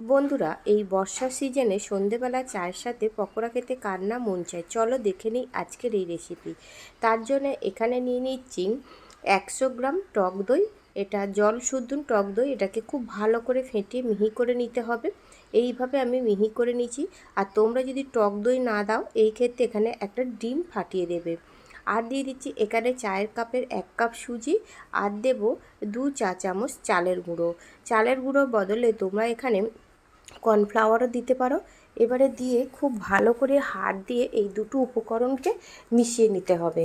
বন্ধুরা, এই বর্ষার সিজনে সন্ধেবেলা চায়ের সাথে পকোড়া খেতে কার না মন চায়? চলো দেখে নিই আজকের এই রেসিপি তার জন্য এখানে নিয়ে নিচ্ছি একশো গ্রাম টক দই। এটা জল শুদ্ধ টক দই, এটাকে খুব ভালো করে ফেটিয়ে মিহি করে নিতে হবে। এইভাবে আমি মিহি করে নিচ্ছি। আর তোমরা যদি টক দই না দাও, এই ক্ষেত্রে এখানে একটা ডিম ফাটিয়ে দেবে। আর দিয়ে দিচ্ছি এখানে চায়ের কাপের এক কাপ সুজি। আর দেব দু চা চামচ চালের গুঁড়ো। চালের গুঁড়োর বদলে তোমরা এখানে কর্নফ্লাওয়ারও দিতে পারো। এবারে দিয়ে খুব ভালো করে হাত দিয়ে এই দুটো উপকরণকে মিশিয়ে নিতে হবে।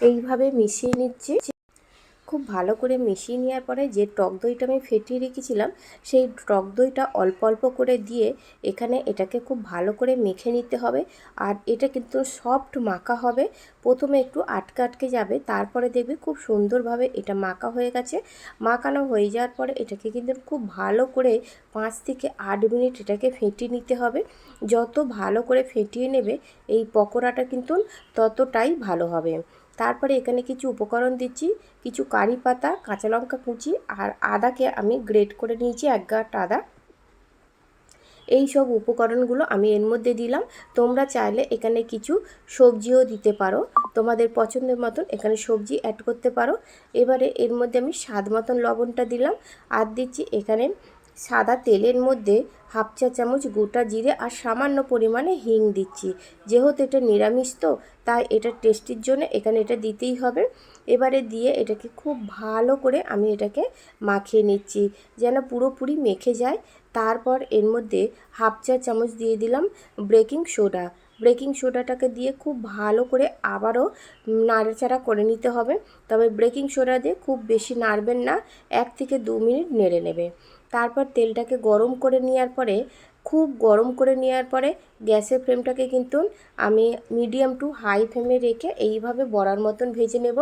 এইভাবে মিশিয়ে নিচ্ছি। খুব ভালো করে মিশিয়ে নেওয়ার পরে যে টক দইটা আমি ফেটিয়ে রেখেছিলাম, সেই টক দইটা অল্প অল্প করে দিয়ে এখানে এটাকে খুব ভালো করে মেখে নিতে হবে। আর এটা কিন্তু সফট মাখা হবে। প্রথমে একটু আটকে আটকে যাবে, তারপরে দেখবে খুব সুন্দরভাবে এটা মাখা হয়ে গেছে। মাখানো হয়ে যাওয়ার পরে এটাকে কিন্তু খুব ভালো করে পাঁচ থেকে আট মিনিট এটাকে ফেটিয়ে নিতে হবে। যত ভালো করে ফেটিয়ে নেবে, এই পকোড়াটা কিন্তু ততটাই ভালো হবে। তারপরে এখানে কিছু উপকরণ দিচ্ছি, কিছু কারি পাতা, কাঁচা লঙ্কা কুচি আর আদাকে আমি গ্রেট করে নিয়েছি এক গাঁট আদা। এই সব উপকরণগুলো আমি এর মধ্যে দিলাম। তোমরা চাইলে এখানে কিছু সবজিও দিতে পারো। তোমাদের পছন্দের মতন এখানে সবজি অ্যাড করতে পারো। এবারে এর মধ্যে আমি স্বাদ মতন লবণটা দিলাম। আর দিচ্ছি এখানে সাদা তেলের মধ্যে হাফ চা চামচ গোটা জিরে আর সামান্য পরিমাণে হিং দিচ্ছি। যেহেতু এটা নিরামিষ তো, তাই এটা টেস্টির জন্য এখানে এটা দিতেই হবে। এবারে দিয়ে এটাকে খুব ভালো করে আমি এটাকে মাখিয়ে নিচ্ছি, যেন পুরোপুরি মেখে যায়। তারপর এর মধ্যে হাফ চা চামচ দিয়ে দিলাম ব্রেকিং সোডা। বেকিং সোডাটাকে দিয়ে খুব ভালো করে আবারও নাড়াচাড়া করে নিতে হবে। তবে ব্রেকিং সোডা দিয়ে খুব বেশি নাড়বেন না, এক থেকে দু মিনিট নেড়ে নেবে। তারপর তেলটাকে গরম করে নেওয়ার পরে, খুব গরম করে নেওয়ার পরে গ্যাসের ফ্লেমটাকে কিন্তু আমি মিডিয়াম টু হাই ফ্লেমে রেখে এইভাবে বড়ার মতন ভেজে নেব।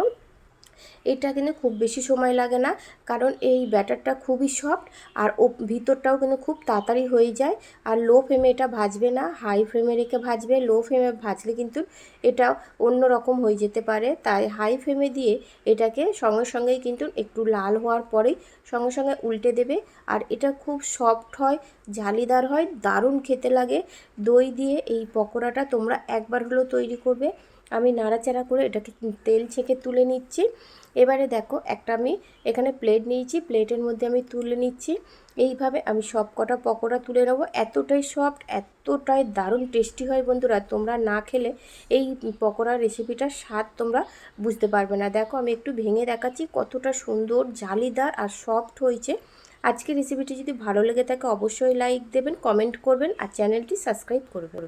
এটা কিন্তু খুব বেশি সময় লাগে না। কারণ এই ব্যাটারটা খুবই সফট আর ও ভিতরটাও কিন্তু খুব তাড়াতাড়ি হয়ে যায়। আর লো ফ্লেমে এটা ভাজবে না, হাই ফ্লেমে রেখে ভাজবে। লো ফ্লেমে ভাজলে কিন্তু এটা অন্য রকম হয়ে যেতে পারে। তাই হাই ফ্লেমে দিয়ে এটাকে সঙ্গে সঙ্গেই কিন্তু একটু লাল হওয়ার পরেই সঙ্গে সঙ্গে উল্টে দেবে। আর এটা খুব সফট হয়, জালিদার হয়, দারুণ খেতে লাগে। দই দিয়ে এই পকোড়াটা তোমরা একবার হলেও তৈরি করবে। আমি নাড়াচাড়া করে এটাকে তেল ছেঁকে তুলে নিচ্ছি। এবারে দেখো, একটা আমি এখানে প্লেট নিয়েছি প্লেটের মধ্যে আমি তুলে নিচ্ছি। এইভাবে আমি সব কটা পকোড়া তুলে নেব। এতটাই সফট এতটাই দারুণ টেস্টি হয় বন্ধুরা। তোমরা না খেলে এই পকোড়ার রেসিপিটার স্বাদ তোমরা বুঝতে পারবে না। দেখো, আমি একটু ভেঙে দেখাচ্ছি কতটা সুন্দর, জালিদার আর সফট হয়েছে। আজকের রেসিপিটি যদি ভালো লেগে থাকে, অবশ্যই লাইক দেবেন কমেন্ট করবেন আর চ্যানেলটি সাবস্ক্রাইব করবেন